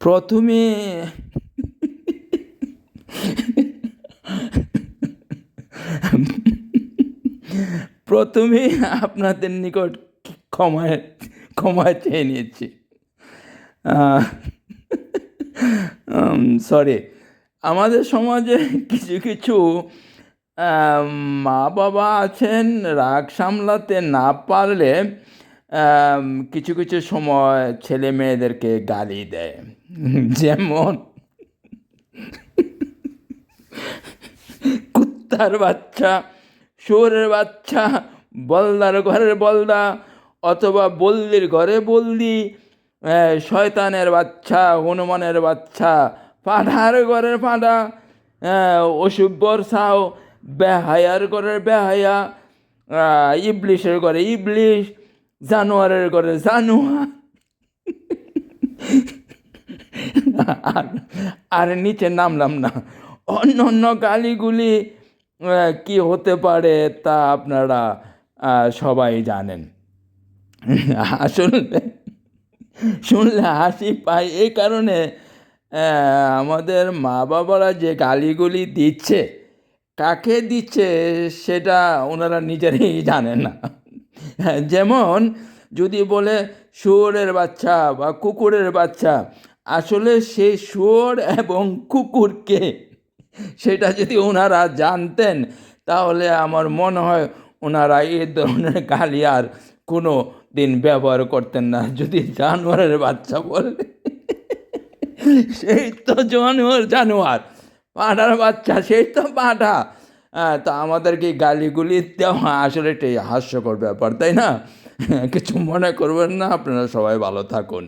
প্রথমে প্রথমে আপনাদের নিকট ক্ষমা ক্ষমা চেয়ে নিয়েছি। সরি আমাদের সমাজে কিছু কিছু মা বাবা আছেন, রাগ সামলাতে না পারলে কিছু কিছু সময় ছেলে মেয়েদেরকে গালি দেয়। যেমন কুত্তার বাচ্চা, শুয়োরের বাচ্চা, বলদার ঘরের বলদা, অথবা বল্লির ঘরে বলদি শয়তানের বাচ্চা, হনুমানের বাচ্চা পাঠার ঘরের পাঠা অসুব্বর সাও বেহায়ার ঘরের বেহায়া ইবলিশের ঘরে ইবলিশ, জানোয়ারের ঘরে জানোয়ার আর আর নিচে নামলাম না। অন্য অন্য গালিগুলি কি হতে পারে তা আপনারা সবাই জানেন। আসলে শুনলে হাসি পায়। এই কারণে আমাদের মা বাবারা যে গালিগুলি দিচ্ছে, কাকে দিচ্ছে সেটা ওনারা নিজেরাই জানেন না। যেমন যদি বলে, শুয়োরের বাচ্চা বা কুকুরের বাচ্চা আসলে সে শুয়োর এবং কুকুরকে। সেটা যদি ওনারা জানতেন, তাহলে আমার মনে হয় ওনারা এই ধরনের গালি আর কোনো দিন ব্যবহার করতেন না, যদি জানোয়ারের বাচ্চা বলে। সেই তো জানোয়ার জানোয়ার। পাঁঠার বাচ্চা, সেই তো পাঁঠা হ্যাঁ তা আমাদেরকে গালিগুলি দেওয়া আসলে এটাই হাস্যকর ব্যাপার, তাই না? কিছু মনে করবেন না, আপনারা সবাই ভালো থাকুন।